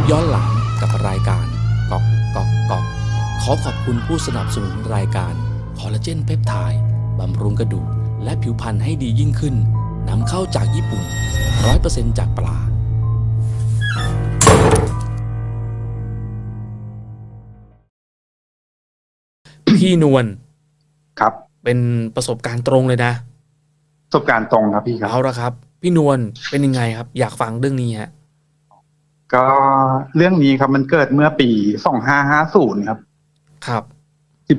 ปย้อนหลังกับรายการกอกกอกกอกขอขอบคุณผู้สนับสนุนรายการคอลลาเจนเพปไทด์บำรุงกระดูกและผิวพรรณให้ดียิ่งขึ้นนำเข้าจากญี่ปุ่น 100%จากปลาพี่นวลครับ เป็นประสบการณ์ตรงเลยนะ ประสบการณ์ตรงครับพี่ครับเอาละครับ พี่นวลเป็นยังไงครับ อยากฟังเรื่องนี้ฮะ ก็เรื่องนี้ครับมันเกิดเมื่อปี2550ครับ ครับ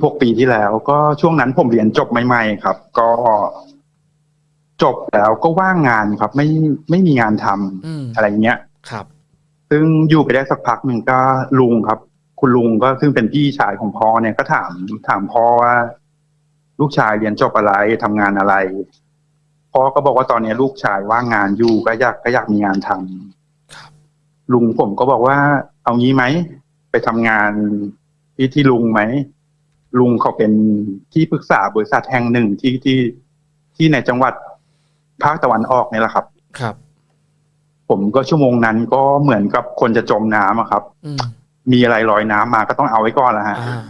16ปีที่แล้ว ก็ช่วงนั้นผมเรียนจบใหม่ ๆ ครับ ก็จบแล้วก็ว่างงานครับ ไม่ไม่มีงานทำอืมอะไรเงี้ยครับ ซึ่งอยู่ไปได้สักพักหนึ่งก็ลุงครับ คุณลุงก็ซึ่งเป็นพี่ชายของพ่อเนี่ยก็ถามถามพ่อว่า ลูกชายเรียนจบอะไรทำงานอะไรพ่อก็บอกว่าตอนนี้ลูกชายว่างงานอยู่ก็อยากก็อยากมีงานทำครับ ลุงผมก็บอกว่า เอางี้ไหม ไปทำงานที่ที่ลุงไหม ลุงเขาเป็นที่ปรึกษาบริษัทแห่งหนึ่งที่ที่ที่ในจังหวัดภาคตะวันออกเนี่ยแหละครับ ครับ ผมก็ชั่วโมงนั้นก็เหมือนกับคนจะจมน้ำอะครับอืมมีอะไรลอยน้ำมาก็ต้องเอาไว้ก่อนละฮะอ่า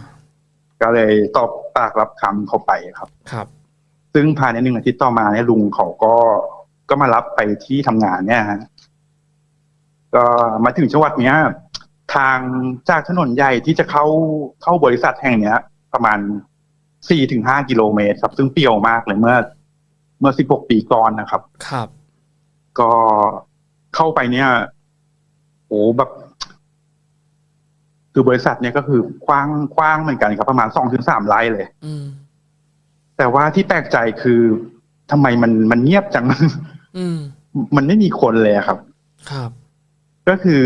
ก็เลยตอบปากรับคำเขาไปครับ ครับ ซึ่งภายในหนึ่งอาทิตย์ต่อมาเนี่ยลุงเขาก็ก็มารับไปที่ทำงานเนี่ยฮะ ก็มาถึงจังหวัดเนี้ย ทางจากถนนใหญ่ที่จะเข้าเข้าบริษัทแห่งเนี้ย ประมาณสี่ถึงห้ากิโลเมตรครับ ซึ่งเปรี้ยวมากเลยเมื่อ เมื่อสิบหกปีก่อนนะครับ ครับ ก็เข้าไปเนี่ยโอ้แบบ คือบริษัทเนี่ยก็คือกว้างกว้างเหมือนกันครับ ประมาณสองถึงสามไร่เลย อืม แต่ว่าที่แปลกใจคือทำไมมันมันเงียบจังอืม มันไม่มีคนเลยอะครับ ครับ ก็คือ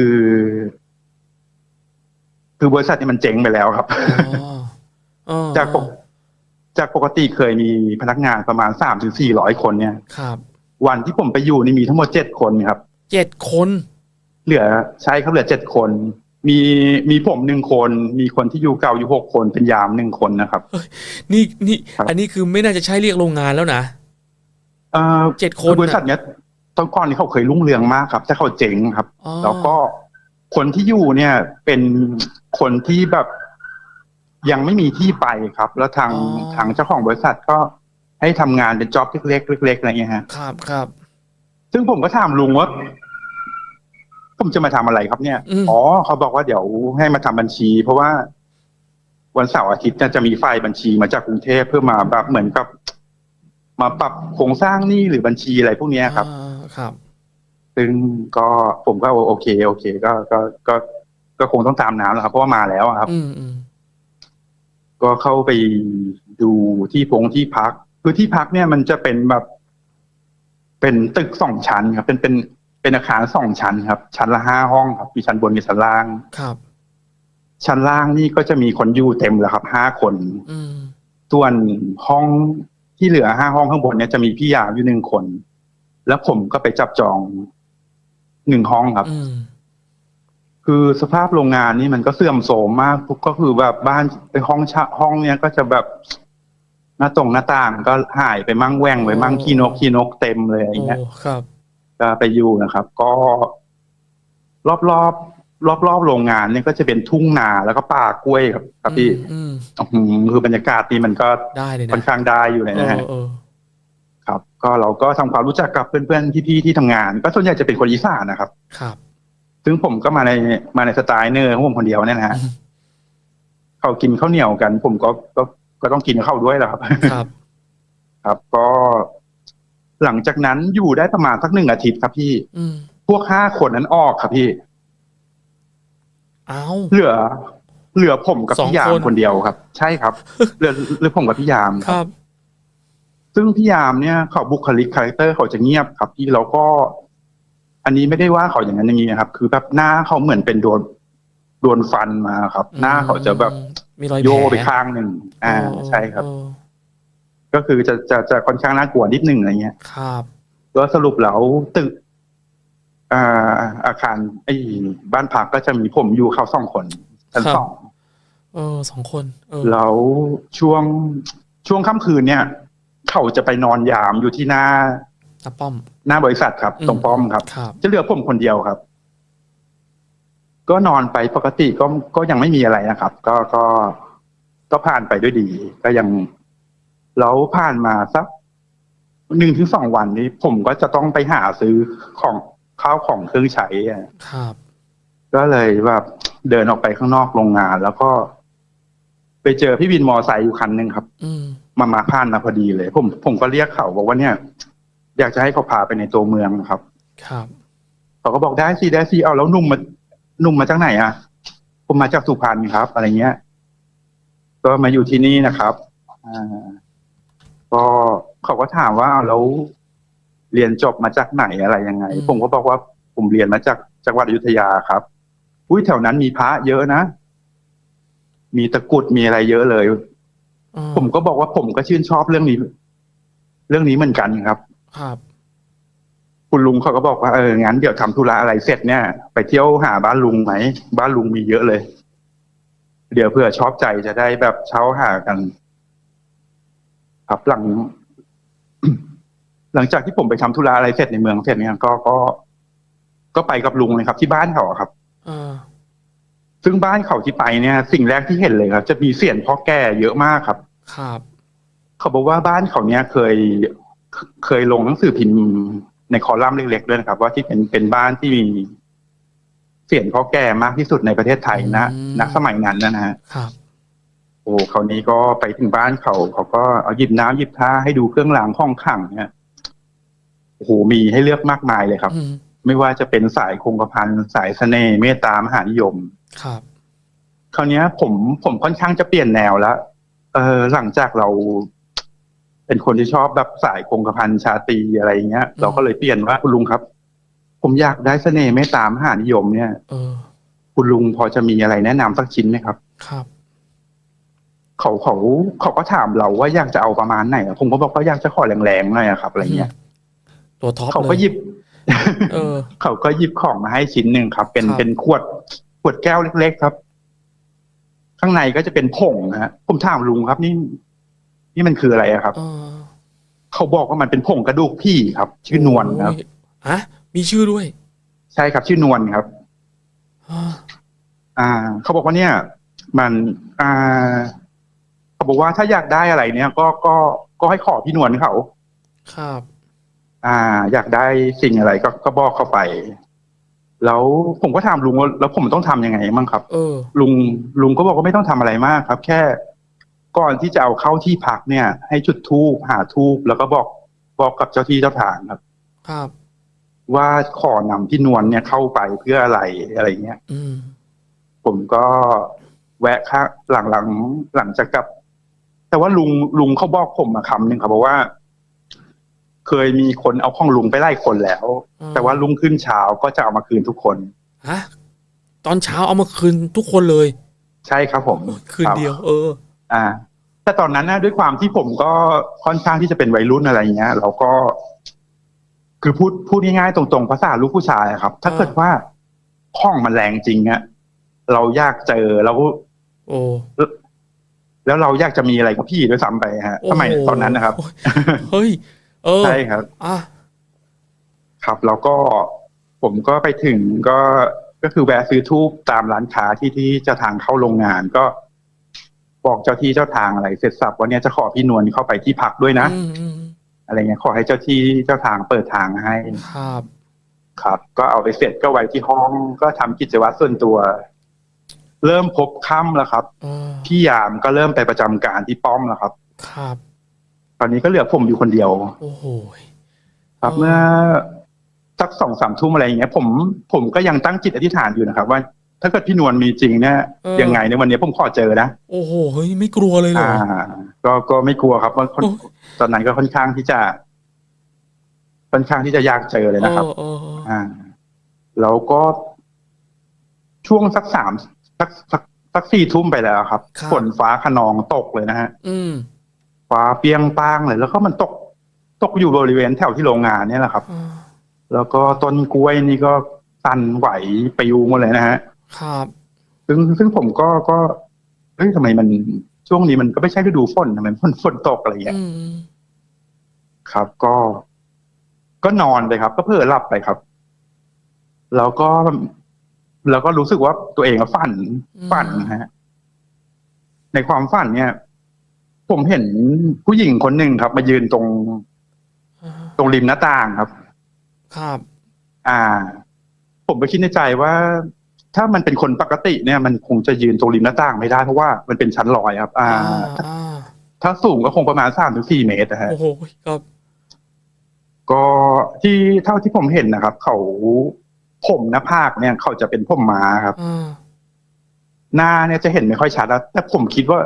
คือบริษัทเนี่ยมันเจ๊งไปแล้วครับอ๋ออ๋อจากปกจากปกติเคยมีพนักงานประมาณสามถึงสี่ร้อยคนเนี่ย ครับ วันที่ผมไปอยู่นี่มีทั้งหมดเจ็ดคนครับ เจ็ดคน เหลือใช่ครับเหลือเจ็ดคน มีมีผมหนึ่งคน มีคนที่อยู่เก่าอยู่หกคนเป็นยามหนึ่งคนนะครับ นี่นี่ครับอันนี้คือไม่น่าจะใช่เรียกโรงงานแล้วนะเอ่อเจ็ดคคืนอบริษัทน่ะเนี้ย ตอนก่อนนี้เขาเคยรุ่งเรืองมากครับ แต่เขาเจ๋งครับอ๋อแล้วก็คนที่อยู่เนี่ย เป็นคนที่แบบยังไม่มีที่ไปครับ แล้วทางทางเจ้าของบริษัทก็ให้ทำงานเป็นจ็อบเล็กๆเล็กๆอะไรเงี้ยฮะครับครับ ซึ่งผมก็ถามลุงว่าผมจะมาทำอะไรครับเนี่ยอืมอ๋อ เขาบอกว่าเดี๋ยวให้มาทำบัญชี เพราะว่าวันเสาร์อาทิตย์เนี่ยจะมีไฟล์บัญชีมาจากกรุงเทพเพื่อมาแบบเหมือนกับ มาปรับโครงสร้างหนี้หรือบัญชีอะไรพวกเนี้ยครับอ่า ครับ ซึ่งก็ผมก็โอเค โอเค ก็ก็ก็ก็คงต้องตามน้ำแล้วครับ เพราะว่ามาแล้วอะครับ อืมอืมก็เข้าไปดูที่พงที่พัก คือที่พักเนี่ยมันจะเป็นแบบ เป็นตึกสองชั้นครับ เป็นเป็นเป็นอาคารสองชั้นครับ ชั้นละห้าห้องครับมีชั้นบนกับชั้นล่าง ครับ ชั้นล่างนี่ก็จะมีคนอยู่เต็มแล้วครับห้าคน อืมส่วนห้องที่เหลือห้าห้องข้างบนเนี่ยจะมีพี่ยามอยู่หนึ่งคน แล้วผมก็ไปจับจองหนึ่งห้องครับอืมคือสภาพโรงงานนี่มันก็เสื่อมโทรมมากก็คือแบบบ้านไปห้องเชะห้องเนี้ยก็จะแบบหน้าตรงหน้าต่างก็หายไปมั่งแหว่งไปมั่งขี้นกขี้นกเต็มเลยอะไรโอ้เงี้ยครับก็ไปอยู่นะครับ ก็รอบรอบรอบรอบๆโรงงานเนี่ยก็จะเป็นทุ่งนาแล้วก็ป่ากล้วยครับ ครับพี่อืมอื้อหือคือบรรยากาศนี่มันก็ได้เลยนะค่อนข้างได้อยู่เลยเอนะอฮะเออ ครับ ก็เราก็ทำความรู้จักกับเพื่อนๆพี่ๆที่ทำงาน ก็ส่วนใหญ่จะเป็นคนอีสานนะครับ ครับ ซึ่งผมก็มาในมาในสไตล์เนอร์ของผมคนเดียวเนี่ยนะฮะอืมเขากินข้าวเหนียวกัน ผมก็ก็ก็ต้องกินข้าวด้วยแหละครับ ครับ ครับก็ หลังจากนั้นอยู่ได้ประมาณสักหนึ่งอาทิตย์ครับพี่อืมพวกห้าคนนั้นออกครับพี่เอาเหลือ เหลือผมกับสองพี่ยามคนคนเดียวครับ ใช่ครับ เหลือเหลือผมกับพี่ยามครับ ซึ่งพี่ยามเนี่ยเขาบุคลิกคาแรคเตอร์เขาจะเงียบครับพี่แล้วก็ อันนี้ไม่ได้ว่าเขาอย่างนั้นอย่างนี้นะครับ คือแบบหน้าเขาเหมือนเป็นโดนโดนฟันมาครับ หน้าเขาจะแบบมีรอยโยแผลไปข้างหนึ่งอ่าเออใช่ครับเออก็คือจะจะจะค่อนข้างน่ากลัวนิดหนึ่งอะไรเงี้ย ครับก็สรุปแล้วตึกอ่าอาคารไอ้บ้านพักก็จะมีผมอยู่เขาสองคนชั้นสองเออสองคนเออแล้วช่วงช่วงค่ำคืนเนี่ย เขาจะไปนอนยามอยู่ที่หน้าตาป้อม หน้าบริษัทครับอืมตรงป้อมครับครับ จะเหลือผมคนเดียวครับ ก็นอนไปปกติก็ก็ยังไม่มีอะไรนะครับ ก็ก็ก็ผ่านไปด้วยดี ก็ยังแล้วผ่านมาสักหนึ่งถึงสองวันนี้ ผมก็จะต้องไปหาซื้อของข้าวของเครื่องใช้อะครับ ก็เลยแบบเดินออกไปข้างนอกโรงงาน แล้วก็ ไปเจอพี่วินมอไซค์อยู่คันหนึ่งครับ อื มมามาผ่านมาพอดีเลย ผมผมก็เรียกเขาบอกว่าเนี่ย อยากจะให้เขาพาไปในตัวเมืองครับ ครับ เขาก็บอกได้สิได้สิเอาแล้วหนุ่มมาหนุ่มมาจากไหนอะ ผมมาจากสุพรรณครับ อะไรเงี้ย ก็มาอยู่ที่นี่นะครับอ่าก็เขาก็ถามว่าเอาแล้วเรียนจบมาจากไหนอะไรยังไง อืม ผมก็บอกว่าผมเรียนมาจากจังหวัดอยุธยาครับอุ้ยแถวนั้นมีพระเยอะนะมีตะกรุดมีอะไรเยอะเลยอ่า ผมก็บอกว่าผมก็ชื่นชอบเรื่องนี้ เรื่องนี้เหมือนกันครับ ครับ คุณลุงเขาก็บอกว่าเอองั้นเดี๋ยวทำธุระอะไรเสร็จเนี่ย ไปเที่ยวหาบ้านลุงไหมบ้านลุงมีเยอะเลย เดี๋ยวเผื่อชอบใจจะได้แบบเช่าหากัน ครับหลัง หลังจากที่ผมไปทำธุระอะไรเสร็จในเมืองเสร็จเนี่ยก็ก็ ก็ไปกับลุงเลยครับ ที่บ้านเขาอะครับอ่าซึ่งบ้านเขาที่ไปเนี่ย สิ่งแรกที่เห็นเลยครับ จะมีเสียนพ่อแก่เยอะมากครับ ครับ เขาบอกว่าบ้านเขาเนี่ยเคยเคยลงหนังสือพิมพ์ในคอลัมน์เล็กๆด้วยนะครับ ว่าที่เป็นเป็นบ้านที่มีเสียงเขาแก่มากที่สุดในประเทศไทยนะณสมัยนั้นนะฮะครับ โอ้คราวนี้ก็ไปถึงบ้านเขา เขาก็เอาหยิบน้ำหยิบท่าให้ดูเครื่องรางห้องขังเนี่ยโอ้โหมีให้เลือกมากมายเลยครับ อืมไม่ว่าจะเป็นสายคงกระพันสายเสน่ห์เมตตามหานิยม ครับ คราวเนี้ยผมผมค่อนข้างจะเปลี่ยนแนวแล้ว เออหลังจากเราเป็นคนที่ชอบแบบสายคงกระพันชาตรีอะไรอย่างเงี้ย เราก็เลยเปลี่ยนว่าคุณลุงครับ ผมอยากได้เสน่ห์เมตตามหานิยมเนี่ยเออคุณลุงพอจะมีอะไรแนะนำสักชิ้นไหมครับ ครับ เขาเขาเขาก็ถามเราว่าอยากจะเอาประมาณไหนอะผมก็บอกว่าอยากจะขอแรงๆหน่อยอะครับอะไรเงี้ยตัวท็อปเขาเลก็ยหยิบ เออ เขาก็หยิบของมาให้ชิ้นหนึ่งครับ เป็นครับ เป็นขวดขวดแก้วเล็ก ๆ ครับ ข้างในก็จะเป็นผงนะฮะผมถามลุงครับ นี่ นี่มันคืออะไรอะครับ เออเขาบอกว่ามันเป็นผงกระดูกพี่ครับ ชื่อนวลครับ โอ้ยฮะมีชื่อด้วยใช่ครับ ชื่อนวลครับอ่าอ่า เขาบอกว่าเนี่ย มันอ่าเขาบอกว่าถ้าอยากได้อะไรเนี่ย ก็ก็ก็ให้ขอพี่นวลเขา ครับ อ่า อยากได้สิ่งอะไรก็ก็บอกเข้าไป แล้วผมก็ถามลุงว่าแล้วผมต้องทำยังไงบ้างครับ เออ ลุงลุงก็บอกว่าไม่ต้องทำอะไรมากครับ แค่ ก่อนที่จะเอาเข้าที่พักเนี่ย ให้จุดธูปหาธูปแล้วก็บอกบอกกับเจ้าที่เจ้าทางครับ ครับ ว่าขอนำพี่นวลเนี่ยเข้าไปเพื่ออะไรอะไรเงี้ยอืมผมก็แวะค่าหลังหลังหลังจากกลับ แต่ว่าลุงลุงเขาบอกผมมาคำหนึ่งครับบอกว่า เคยมีคนเอาของลุงไปไล่คนแล้ว อืมแต่ว่าลุงขึ้นเช้าก็จะเอามาคืนทุกคน ฮะตอนเช้าเอามาคืนทุกคนเลยใช่ครับผมคืนครับเดียว เออ อ่า แต่ตอนนั้นนะด้วยความที่ผมก็ค่อนข้างที่จะเป็นวัยรุ่นอะไรอย่างเงี้ยเราก็ คือพูดพูดง่ายๆตรงๆภาษาลูกผู้ชายอะครับ ถ้าอ่า เกิดว่าห้องมันแรงจริงอะเราอยากเจอแล้ว โอ้ แล้วเราอยากจะมีอะไรกับพี่ด้วยซ้ำไปฮะสมัยโโหตอนนั้นนะครับ เฮ้ย เออใช่ครับ อะครับแล้วก็ผมก็ไปถึงก็ก็คือแวะซื้อทูบตามร้านค้าที่ที่เจะทางเข้าโรงงานก็ บอกเจ้าที่เจ้าทางอะไรเสร็จสับวันนี้จะขอพี่นวลเข้าไปที่พักด้วยนะ อืมอืมอะไรเงี้ยขอให้เจ้าที่เจ้าทางเปิดทางให้ครับ ครับ ก็เอาไปเสร็จก็ไว้ที่ห้องก็ทำกิจวัตรส่วนตัว เริ่มพบค่ำแล้วครับ เออพี่ยามก็เริ่มไปประจำการที่ป้อมแล้วครับ ครับ ตอนนี้ก็เหลือผมอยู่คนเดียว โอ้โหครับอ๋อเมื่อสักสองสามทุ่มอะไรอย่างเงี้ย ผมผมก็ยังตั้งจิตอธิษฐานอยู่นะครับ ว่าถ้าเกิดพี่นวลมีจริงเนี่ยยังไงในวันนี้ผมขอเจอนะโอ้โหเฮ้ยไม่กลัวเลยเหรออ่าก็ก็ไม่กลัวครับว่าค่อนโอ้ตอนนั้นก็ค่อนข้างที่จะ ค่อนข้างที่จะยากเจอเลยนะครับเออเออเอออ่าแล้วก็ช่วงสักสามสักสักสักสี่ทุ่มไปแล้วครับฝนฟ้าขนองตกเลยนะฮะ อืม ฟ้าเปรียงป้างเลยแล้วก็มันตกตกอยู่บริเวณแถวที่โรงงานเนี่ยแหละครับอ่าแล้วก็ต้นกล้วยนี่ก็สั่นไหวไปยูหมดเลยนะฮะ ครับ ซึ่งซึ่งผมก็ก็เฮ้ยทำไมมันช่วงนี้มันก็ไม่ใช่ฤดูฝนทำไมฝนฝนตกอะไรอย่างเงี้ยอืมครับก็ ก็นอนไปครับ ก็เพื่อหลับไปครับ แล้วก็แล้วก็รู้สึกว่าตัวเองอะฝันอืมฝันนะฮะ ในความฝันเนี่ย ผมเห็นผู้หญิงคนหนึ่งครับ มายืนตรงอ่าตรงริมหน้าต่างครับ ครับ อ่า ผมไปคิดในใจว่า ถ้ามันเป็นคนปกติเนี่ย มันคงจะยืนตรงริมหน้าต่างไม่ได้เพราะว่ามันเป็นชั้นลอยครับ อ่าอ่าถ้าสูงก็คงประมาณสามถึงสี่เมตรนะฮะโอ้โหครับก็ที่เท่าที่ผมเห็นนะครับ เขาผมหน้าผากเนี่ย เขาจะเป็นผมม้าครับอ่าหน้าเนี่ยจะเห็นไม่ค่อยชัดนะแต่ผมคิดว่า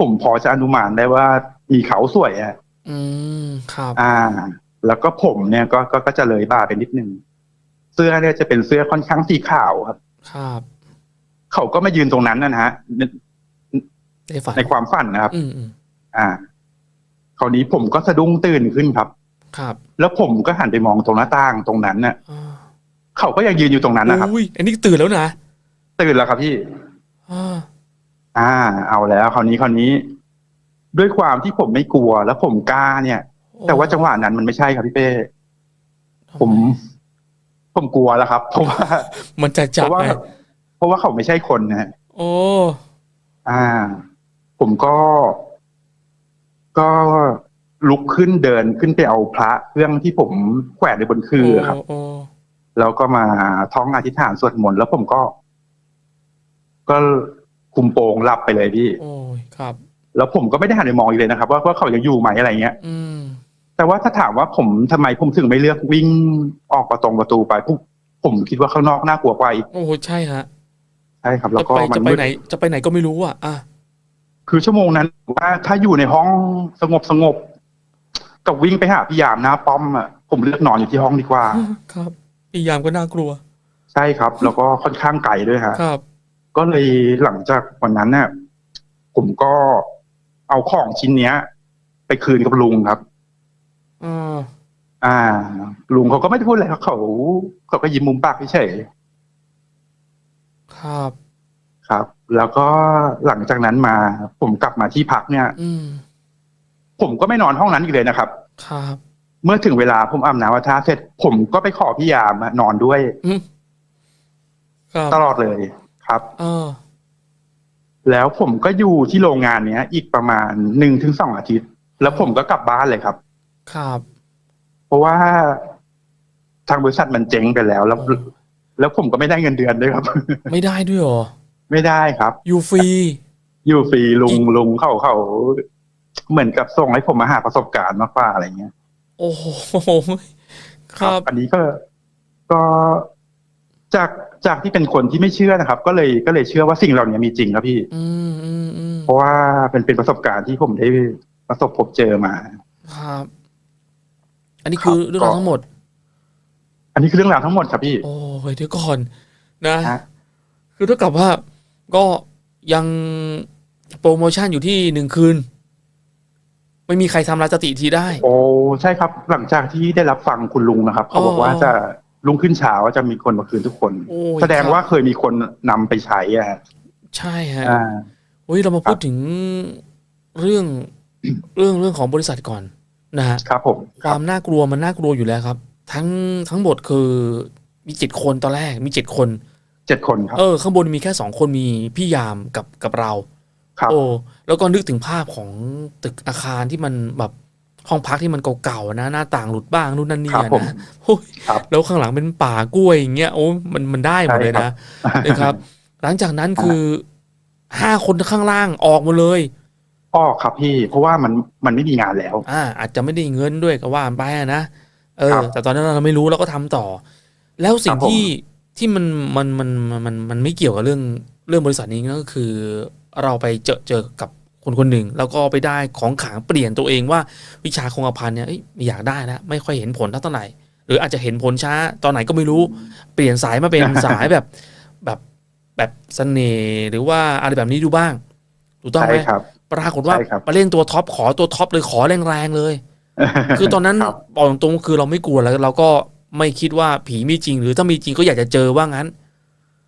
ผมพอจะอนุมานได้ว่ามีเขาสวยอะอืมครับ อ่า แล้วก็ผมเนี่ยก็ก็ก็จะเลยบ่าไปนิดนึงเสื้อเนี่ยจะเป็นเสื้อค่อนข้างสีขาวครับ ครับ เขาก็มายืนตรงนั้นนะฮะในในฝันในความฝันนะครับ อืมอืมอ่า คราวนี้ผมก็สะดุ้งตื่นขึ้นครับ ครับแล้วผมก็หันไปมองตรงหน้าต่างตรงนั้นน่ะอ่าเขาก็ยังยืนอยู่ตรงนั้นนะครับอุ้ยอันนี้ตื่นแล้วนะตื่นแล้วครับพี่ อ่า อ่า เอาแล้วคราวนี้คราวนี้ ด้วยความที่ผมไม่กลัว แล้วผมกล้าเนี่ย แต่ว่าจังหวะนั้นมันไม่ใช่ครับพี่เป้ผม ผมกลัวแล้วครับ เพราะว่ามันจะเพจับราะว่าไงเพราะว่าเขาไม่ใช่คนนะฮะโอ้อ่า ผมก็ ก็ลุกขึ้นเดินขึ้นไปเอาพระเครื่องที่ผมแขวนในบนคือครับโอ้แล้วก็มาท้องอธิษฐานสวดมนต์แล้วผมก็ ก็ คุมโปงหลับไปเลยพี่ โอ้ยครับ แล้วผมก็ไม่ได้หันไปมองอีกเลยนะครับ ว่าว่าเขายังอยู่ไหมอะไรเงี้ย อืม แต่ว่าถ้าถามว่าผมทำไมผมถึงไม่เลือกวิ่งออกประตงประตูไปปุ๊บผมคิดว่าข้างนอกน่ากลัวกว่าอีกโอ้โหใช่ฮะใช่ครับ แล้วก็จะไปมัจะนไปมืดไหน จะไปไหนก็ไม่รู้อะอะคือชั่วโมงนั้นว่าถ้าอยู่ในห้องสงบสงบกับวิ่งไปหาพี่ยามหน้าป้อมอะผมเลือกนอนอยู่ที่ห้องดีกว่า ครับอียามก็น่ากลัว ใช่ครับ แล้วก็ค่อนข้างไกลด้วยฮะ ครับ ก็เลยหลังจากวันนั้นเนี่ยผมก็เอาของชิ้นเนี้ย ไปคืนกับลุงครับอ่าอ่า ลุงเขาก็ไม่ได้พูดอะไรครับเขาเขาก็ยิ้มมุมปากเฉยครับๆครับ แล้วก็หลังจากนั้นมา ผมกลับมาที่พักเนี่ย อืมผมก็ไม่นอนห้องนั้นอีกเลยนะครับ ครับ เมื่อถึงเวลาผมอาบน้ำวัทาเสร็จ ผมก็ไปขอพี่ยามอะนอนด้วยอืมครับตลอดเลย ครับเออ แล้วผมก็อยู่ที่โรงงานเนี้ย อีกประมาณหนึ่งถึงสองอาทิตย์ แล้วผมก็กลับบ้านเลยครับ ครับ เพราะว่าทางบริษัทมันเจ๊งไปแล้ว แล้วโอ้แล้วผมก็ไม่ได้เงินเดือนด้วยครับ ไม่ได้ด้วยเหรอ ไม่ได้ครับ อยู่ฟรี อยู่ฟรีลุงอีกลุงเขาเขาเหมือนกับส่งให้ผมมาหาประสบการณ์มากกว่าอะไรเงี้ย โอ้โหครับ อันนี้ก็ก็ จากจากที่เป็นคนที่ไม่เชื่อนะครับ ก็เลยก็เลยเชื่อว่าสิ่งเหล่านี้มีจริงครับพี่ อืมอืมอืมเพราะว่าเป็นเป็นประสบการณ์ที่ผมได้ประสบพบเจอมา ครับ อันนี้คือครับเรื่องราวทั้งหมด อันนี้คือเรื่องราวทั้งหมดครับพี่ โอ้ยเดี๋ยวก่อนนะฮะคือเท่ากับว่าก็ยังโปรโมชั่นอยู่ที่หนึ่งคืน ไม่มีใครทำลายสติทีได้ โอ้ใช่ครับ หลังจากที่ได้รับฟังคุณลุงนะครับ เขาบอกว่าอ๋อจะ ลุงขึ้นเช้าจะมีคนมาคืนทุกคน โอ้ยแสดงครับว่าเคยมีคนนำไปใช้อะฮะใช่ฮะอ่าเฮ้ยเรามาครัพูบดถึงเรื่อง เรื่องเรื่องของบริษัทก่อนนะฮะ ครับผมคครับวามน่ากลัวมันน่ากลัวอยู่แล้วครับ ทั้งทั้งหมดคือมีเจ็ดคนตอนแรกมีเจ็ดคน เจ็ดคนครับเออ ข้างบนมีแค่สองคนมีพี่ยามกับกับเรา ครับ โอ้แล้วก็นึกถึงภาพของตึกอาคารที่มันแบบ ห้องพักที่มันเก่าๆนะ หน้าต่างหลุดบ้างนู่นนั่นนี่ครับอะผมนะโอ้ยครับแล้วข้างหลังเป็นป่ากล้วยอย่างเงี้ยโอ้มันมันได้หมดเลยนะนะครับ หลังจากนั้นคือห้าคนข้างล่างออกหมาเลยออกครับพี่ เพราะว่ามันมันไม่มีงานแล้ว อ่า อาจจะไม่ได้เงินด้วยก็ว่าไปอะนะเอครัอบแต่ตอนนั้นเราไม่รู้เราก็ทำต่อ แล้วสิ่งครับผมที่ที่มันมันมันมันมันมันไม่เกี่ยวกับเรื่องเรื่องบริษัทนี้ก็คือ เราไปเจอเจอกับ คนคนหนึ่งแล้วก็ไปได้ของขลังเปลี่ยนตัวเองว่าวิชาคงกระพันเนี่ยเอ้ยไม่อยากได้แล้วไม่ค่อยเห็นผลเท่าไหร่หรืออาจจะเห็นผลช้าตอนไหนก็ไม่รู้เปลี่ยนสายมาเป็นสายแบบแบบแบบเสน่ห์หรือว่าอะไรแบบนี้ดูบ้างถูกต้องใช่ไหมครับปรากฏว่าใช่ครับไปเล่นตัวท็อปขอตัวท็อปเลยขอแรงๆเลย คือตอนนั้นครับบอกตรงๆคือเราไม่กลัวแล้วเราก็ไม่คิดว่าผีมีจริง หรือถ้ามีจริงก็อยากจะเจอว่างั้น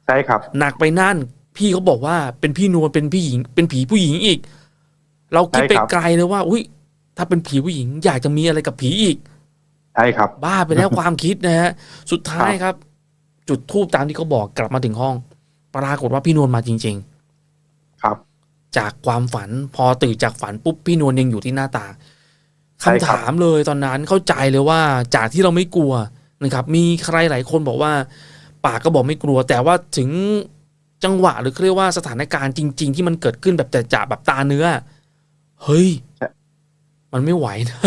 ใช่ครับ หนักไปนั่น พี่เขาบอกว่าเป็นพี่นวลเป็นพี่หญิง เป็นผีผู้หญิงอีก เราคิดไปใช่ครับไกลเลยว่า อุ้ยถ้าเป็นผีผู้หญิงอยากจะมีอะไรกับผีอีกใช่ครับ บ้าไปแล้วความคิดนะฮะสุดท้ายครับ จุดทูบตามที่เขาบอกกลับมาถึงห้อง ปรากฏว่าพี่นวลมาจริงครับๆจากความฝันพอตื่นจากฝันปุ๊บพี่นวลยังอยู่ที่หน้าต่างใช่คำครับถามเลยตอนนั้นเข้าใจเลยว่าจากที่เราไม่กลัวนะครับ มีใครหลายคนบอกว่าปากก็บอกไม่กลัว แต่ว่าถึงจังหวะหรือเขาเรียกว่าสถานการณ์จริง ๆ ที่มันเกิดขึ้นแบบจะจะแบบตาเนื้อ เฮ้ย มันไม่ไหวนะ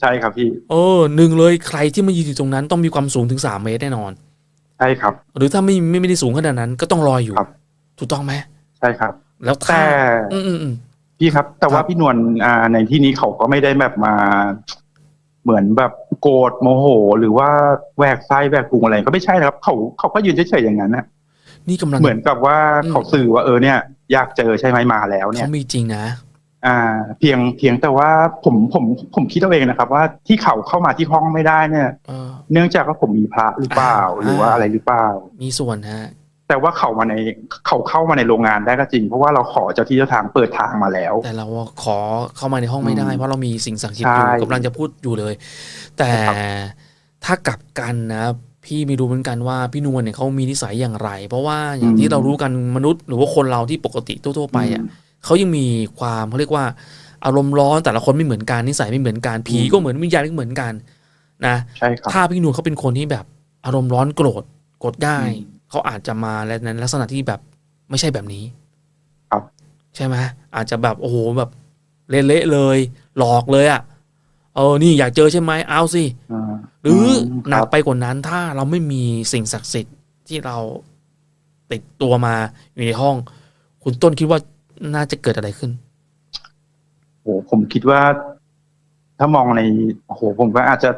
ใช่ครับพี่เออหนึ่งเลยใครที่มายืนอยู่ตรงนั้น ต้องมีความสูงถึงสามเมตรแน่นอน ใช่ครับ หรือถ้าไม่ไม่ไม่ได้สูงขนาดนั้น ก็ต้องลอยอยู่ครับถูกต้องไหมใช่ครับ แล้วแต่ถ้าอืมอืมอืมพี่ครับ แต่ว่าครับพี่นวลอ่าในที่นี้เขาก็ไม่ได้แบบมา เหมือนแบบโกรธโมโห หรือว่าแหวกไส้แหวกพุงอะไรก็ไม่ใช่นะครับ เขาเขาก็ยืนเฉยๆอย่างนั้นนะนี่กำลังเหมือนกับว่าอืมเขาสื่อว่าเออเนี่ย อยากเจอใช่ไหมมาแล้วเนี่ยเขามีจริงนะ อ่าเพียงเพียงแต่ว่าผมผมผมคิดเอาเองนะครับ ว่าที่เขาเข้ามาที่ห้องไม่ได้เนี่ยเออเนื่องจากว่าผมมีพระหรือเปล่าอ่าหรือว่าอะไรหรือเปล่า มีส่วนฮะ แต่ว่าเขามาในเขาเข้ามาในโรงงานได้ก็จริง เพราะว่าเราขอเจ้าที่เจ้าทางเปิดทางมาแล้ว แต่เราขอเข้ามาในห้องไม่ได้ อืมเพราะเรามีสิ่งศักดิ์สิทธิ์อยู่ใช่กำลังจะพูดอยู่เลย แต่ครับถ้ากลับกันนะพี่ไม่รู้เหมือนกันว่าพี่นวลเนี่ยเขามีนิสัยอย่างไร เพราะว่าอย่างที่เรารู้กันมนุษย์ หรือว่าคนเราที่ปกติทั่วๆไปอะอืม เขายังมีความเขาเรียกว่า อารมณ์ร้อนแต่ละคนไม่เหมือนกันนิสัยไม่เหมือนกันผีอืมก็เหมือนวิญญาณก็เหมือนกันนะใช่ครับถ้าพี่นวลเขาเป็นคนที่แบบอารมณ์ร้อนโกรธโกรธง่ายอืมเขาอาจจะมาและในลักษณะที่แบบไม่ใช่แบบนี้ครับใช่ไหมอาจจะแบบโอ้โหแบบเละๆเลย หลอกเลยอะ่ะเออนี่อยากเจอใช่ไหมเอาสิอ่าหรืออมหนัคกรับไปกว่านั้นถ้าเราไม่มีสิ่งศักดิ์สิทธิ์ที่เราติดตัวมาอยู่ในห้อง คุณต้นคิดว่า น่าจะเกิดอะไรขึ้นโอ้ผมคิดว่า ถ้ามองในโอ้โหผมก็อาจจะ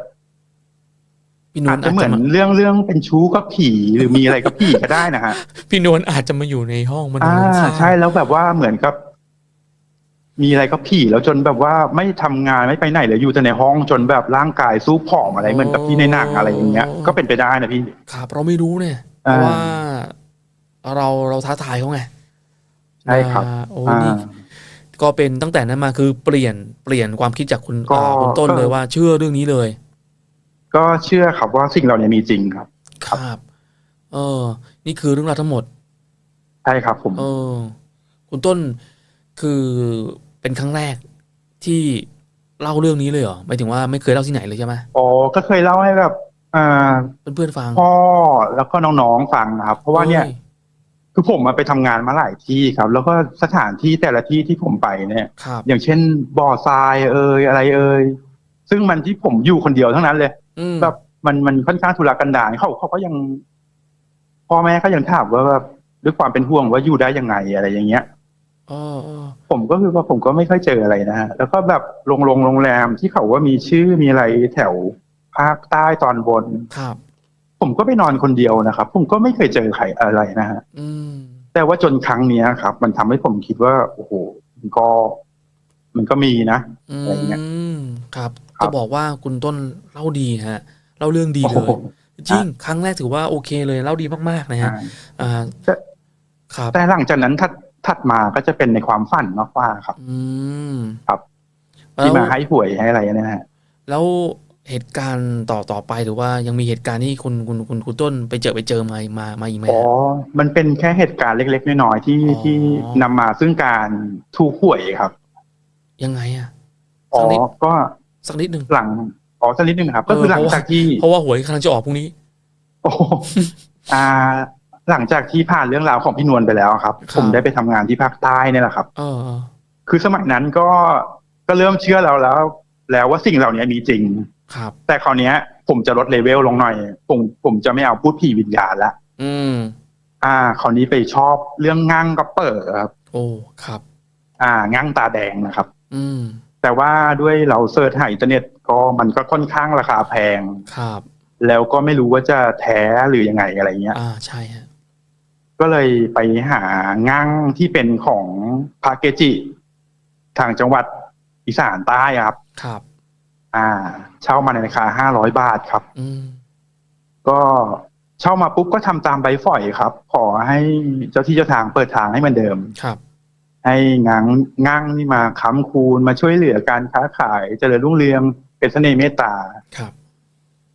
พี่นวอาลจอาจะจเหมืจะอนมาเรื่องเรื่องเป็นชู้กับผีหรือมีอะไรกับผีก็ได้นะฮะพี่นวลอาจจะมาอยู่ในห้องมันอ่านอนใช่แล้วแบบว่าเหมือนกับ มีอะไรกับผีแล้วจนแบบว่าไม่ทำงานไม่ไปไหนเลยอยู่แต่ในห้องจนแบบร่างกายสู้ผอมอะไรเหมือนกับที่ในหนังอะไรอย่างเงี้ย ก็เป็นไปได้นะพี่ครับเราไม่รู้เนี่ยเพอ่าราะว่า เราเราท้าทายเขาไง ใช่ครับอ่าโอ้อ่านี่ก็เป็นตั้งแต่นั้นมาคือเปลี่ยนเปลี่ยนความคิดจากคุณก็อ่าคุณต้นก็เลยว่าเชื่อเรื่องนี้เลย ก็เชื่อครับว่าสิ่งเหล่านี้มีจริงครับ ครับ เออ นี่คือเรื่องราวทั้งหมด ใช่ครับผม เออ คุณต้นคือเป็นครั้งแรกที่เล่าเรื่องนี้เลยเหรอหมายถึงว่าไม่เคยเล่าที่ไหนเลยใช่ไหมอ๋อ ก็เคยเล่าให้แบบอ่าเพื่อนๆฟังพ่อแล้วก็น้องๆฟังนะครับ เพราะว่าเนี่ย อ้ คือผมมาไปทำงานมาหลายที่ครับ แล้วก็สถานที่แต่ละที่ที่ผมไปเนี่ยครับอย่างเช่น บ่อทรายเอ่ยอะไรเอ่ยซึ่งมันที่ผมอยู่คนเดียวทั้งนั้นเลยอืมแบบมันมันค่อนข้างทุรกันดารเขาเขาก็ยังพ่อแม่ก็ยังถามว่าแบบด้วยความเป็นห่วงว่าอยู่ได้ยังไงอะไรอย่างเงี้ยอ๋ออ๋อผมก็คือว่าผมก็ไม่ค่อยเจออะไรนะฮะแล้วก็แบบโรงโรงโรงแรมที่เขาว่ามีชื่อมีอะไรแถวภาคใต้ตอนบนครับ ผมก็ไปนอนคนเดียวนะครับ ผมก็ไม่เคยเจอใครอะไรนะฮะอืมแต่ว่าจนครั้งเนี้ยครับ มันทำให้ผมคิดว่า โอ้โหมันก็ มันก็มีนะอือะไรเงี้ยมครับครับจะบอกว่าคุณต้นเล่าดีฮะเล่าเรื่องดีโอ้เลโหยจริงครั้งแรกถือว่าโอเคเลยเล่าดีมากๆนะฮะอ่าอ่าแต่ครับแต่หลังจากนั้นถัดถัดมาก็จะเป็นในความฝันมากกว่าครับ อืมครับแล้ที่วมาให้หวยให้อะไรเนี่ยนะฮะแล้ว เหตุการณ์ต่อต่อไปหรือว่ายังมีเหตุการณ์ที่คุณคุณคุณคุณต้นไปเจอไปเจอมามามาอีกไหมอ๋อฮะมันเป็นแค่เหตุการณ์เล็ก ๆ น้อยๆที่อ๋อที่นำมาซึ่งการถูกหวยครับ ยังไงอะอ๋สัอกนิดก็สักนิดหนึ่งหลังอ๋อสักนิดนึงครับเออก็คือหลังเพราะว่าจากที่ เพราะว่าหวยกำลังจะออกพรุ่งนี้โอ้โหอ่า หลังจากที่ผ่านเรื่องราวของพี่นวลไปแล้วครับครับผมได้ไปทำงานที่ภาคใต้เนี่ยแหละครับเออเออคือสมัยนั้นก็ก็เริ่มเชื่อแล้วแล้ว แล้วว่าสิ่งเหล่านี้มีจริง ครับ แต่คราวเนี้ย ผมจะลดเลเวลลงหน่อย ผมผมจะไม่เอาพูดผีวิญญาณละอืม อ่า คราวนี้ไปชอบเรื่องงั่งกับเปิดครับ โอ้ครับ อ่า งั่งตาแดงนะครับ อืม แต่ว่าด้วยเราเสิร์ชหาอินเทอร์เน็ตก็มันก็ค่อนข้างราคาแพง ครับ แล้วก็ไม่รู้ว่าจะแท้หรือยังไงอะไรเงี้ย อ่าใช่ฮะก็เลยไปหางั่งที่เป็นของพาเกจิ ทางจังหวัดอีสานใต้ครับ ครับ อ่า เช่ามาในราคาห้าร้อยบาทครับอืมก็เช่ามาปุ๊บก็ทำตามใบฝอยครับ ขอให้เจ้าที่เจ้าทางเปิดทางให้เหมือนเดิมครับ ให้งังงั่งนี่มาค้ำคูณมาช่วยเหลือการค้าขายเจริญรุ่งเรืองเป็นเสน่ห์เมตตาครับ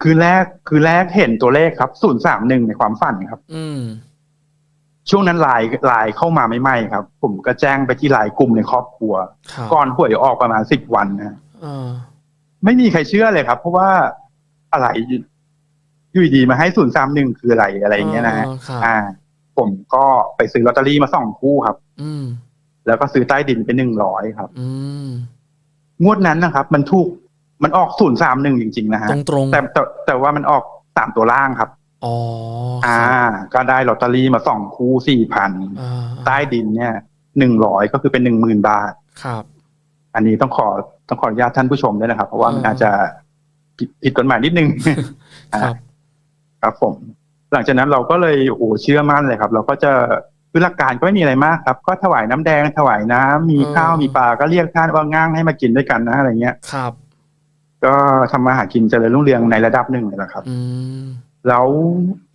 คือแรกคือแรกเห็นตัวเลขครับศูนย์สามหนึ่งในความฝันครับ อืมช่วงนั้นไลน์ไลน์เข้ามาไม่ไหมครับ ผมก็แจ้งไปที่ไลน์กลุ่มในครอบครัวครับก่อนหวยออกประมาณสิบวันนะเออ ไม่มีใครเชื่อเลยครับ เพราะว่าอะไรอยู่ดีๆมาให้ศูนย์สามหนึ่งคืออะไรอะไรอย่างเงี้ยนะฮะอ๋อครับอ่า ผมก็ไปซื้อลอตเตอรี่มาสองคู่ครับ อืม แล้วก็ซื้อใต้ดินไปหนึ่งร้อยครับ อืมงวดนั้นนะครับ มันถูกมันออกศูนย์สามหนึ่งจริง ๆ นะฮะตรงตรงๆแต่แต่แต่ว่ามันออกสามตัวล่างครับอ๋ออ่า ก็ได้ลอตเตอรี่มาสองคู่สี่พันอ่าใต้ดินเนี่ยหนึ่งร้อยก็คือเป็นหนึ่งหมื่นบาทครับ อันนี้ต้องขอต้องขออนุญาตท่านผู้ชมด้วยนะครับ เพราะว่ามันอ่าอาจจะผิดผิดกฎหมายนิดนึงครับครับผม หลังจากนั้นเราก็เลยโอ้โหเชื่อมั่นเลยครับ เราก็จะคือหลักการก็ไม่มีอะไรมากครับ ก็ถวายน้ำแดงถวายน้ำมีอืมข้าวมีปลาก็เรียกท่านว่าง่างให้มากินด้วยกันนะอะไรเงี้ยครับ ก็ทำมาหากินเจริญรุ่งเรืองในระดับหนึ่งเลยแหละครับอืมแล้ว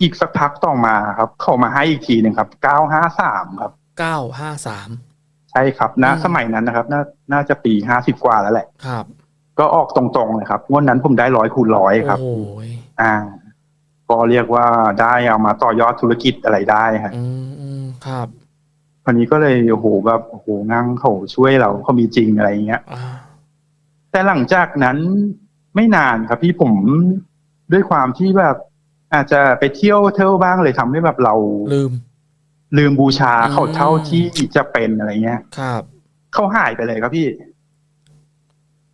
อีกสักพักต่อมาครับ เขามาให้อีกทีหนึ่งครับเก้าห้าสามครับเก้าห้าสาม ใช่ครับณอืมสมัยนั้นนะครับ น่าน่าจะปีห้าสิบกว่าแล้วแหละ ครับ ก็ออกตรงๆเลยครับงวดนั้นผมได้ร้อยคูณร้อยครับโอ้ยอ่า ก็เรียกว่าได้เอามาต่อยอดธุรกิจอะไรได้ครับอืมอืมครับคนนี้ก็เลยโอ้โหแบบโอ้โหนั่งเขาช่วยเราเขามีจริงอะไรอย่างเงี้ยอ่าแต่หลังจากนั้นไม่นานครับพี่ผมด้วยความที่แบบอาจจะไปเที่ยวเที่ยวบ้างเลยทำให้แบบเราลืม ลืมบูชาเขาอืมเท่าที่จะเป็นอะไรเงี้ย ครับ เขาหายไปเลยครับพี่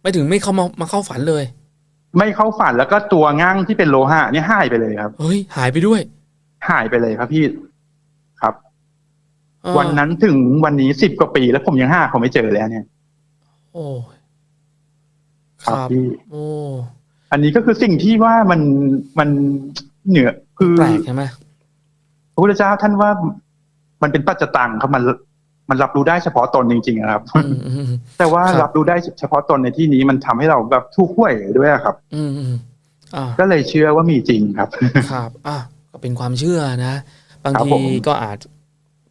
ไม่ถึงไม่เข้ามามาเข้าฝันเลย ไม่เข้าฝันแล้วก็ตัวงั่งที่เป็นโลหะเนี่ยหายไปเลยครับเฮ้ยหายไปด้วย หายไปเลยครับพี่ครับเออวันนั้นถึงวันนี้สิบกว่าปีแล้วผมยังหาเขาไม่เจอเลยเนี่ย โอ้ยครับพี่โอ้อันนี้ก็คือสิ่งที่ว่ามันมันเหนือคือแปลกใช่ไหมพระพุทธเจ้าท่านว่า มันเป็นปัจจตังครับมันมันรับรู้ได้เฉพาะตนจริงๆนะครับอืมอืมแต่ว่าครับรับรู้ได้เฉพาะตนในที่นี้มันทำให้เราแบบทุกข์ห่วยด้วยครับ อืมอืมอ่าก็เลยเชื่อว่ามีจริงครับ ครับ อะก็เป็นความเชื่อนะ บางครับทีผมก็อาจ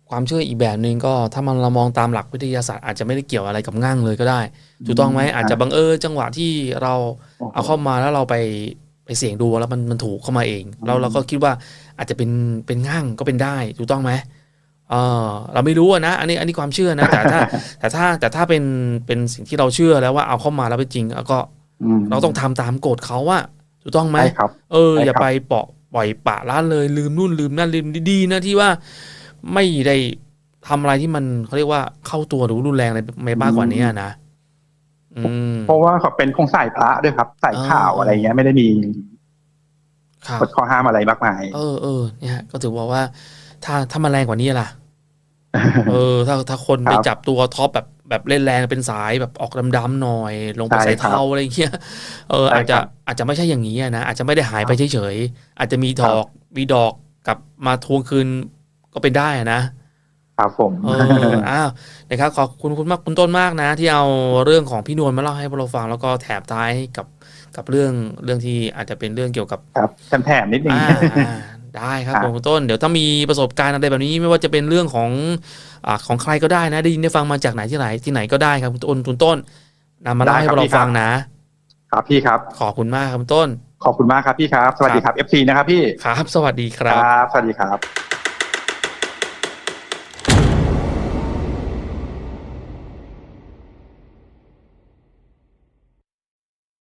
ความเชื่ออีกแบบหนึ่งก็ถ้ามันเรามองตามหลักวิทยาศาสตร์อาจจะไม่ได้เกี่ยวอะไรกับง่างเลยก็ได้ ถูกต้องไหมอาจจะบังเอิญจังหวะที่เราเอาเข้ามาแล้วเราไปไปเสี่ยงดูแล้วมันมันถูกเข้ามาเองแล้วเราก็คิดว่าอาจจะเป็นเป็นง่างก็เป็นได้ ถูกต้องไหม เออเราไม่รู้อะนะ อันนี้อันนี้ความเชื่อนะ แต่ถ้า แต่ถ้าแต่ถ้าเป็นเป็นสิ่งที่เราเชื่อแล้วว่าเอาเข้ามาแล้วเป็นจริงแล้วก็มเราต้องทำตามกฎเขาว่าถูกต้องไหมใช่ครับเออใช่อย่าครับไปเปาะปล่อยปละละเลยลืมนู่นลืมนั่นลืมดีๆนะที่ว่าไม่ได้ทำอะไรที่มันเขาเรียกว่าเข้าตัวหรือรุนแรงอะไรไม่มากกว่านี้อะนะอืมเพราะว่าเขาเป็นของสายพระด้วยครับสายข่าวอ่าอะไรเงี้ยไม่ได้มีครับกฎข้อห้ามอะไรมากมาย เออเออเนี่ยก็ถือว่าว่า ถ้าถ้ามันแรงกว่านี้ล่ะ เออ ถ้าถ้าคนครับไปจับตัวท็อปแบบแบบเล่นแรงเป็นสายแบบออกดำๆหน่อย ลงไปใช่ใส่ครับเทาอะไรอย่างเงี้ยเออใช่อาจจะครับอาจจะไม่ใช่อย่างนี้อะนะอาจจะไม่ได้หายไปเฉยๆอาจจะมีดครับอกมีดอกกลับมาทวงคืนก็เป็นได้อะนะครับผมเอออ้าวนะครับขอบคุณคุณมากคุณต้นมากนะ ที่เอาเรื่องของพี่นวลมาเล่าให้พวกเราฟังแล้วก็แถบท้ายกับกับเรื่องเรื่องที่อาจจะเป็นเรื่องเกี่ยวกับครับแถมๆนิดนึงอ่าอ่า ได้ครับครับคุณต้น เดี๋ยวถ้ามีประสบการณ์อะไรแบบนี้ไม่ว่าจะเป็นเรื่องของอ่าของใครก็ได้นะได้ยินได้ฟังมาจากไหนที่ไหนที่ไหนก็ได้ครับคุณต้นคุณต้นนำมาเล่าให้พวกเราฟังนะ ครับพี่ครับ ขอบคุณมากครับคุณต้น ขอบคุณมากครับพี่ครับ สวัสดีครับ FC นะครับพี่ครับ สวัสดีคครัรับบสวัสดีครับ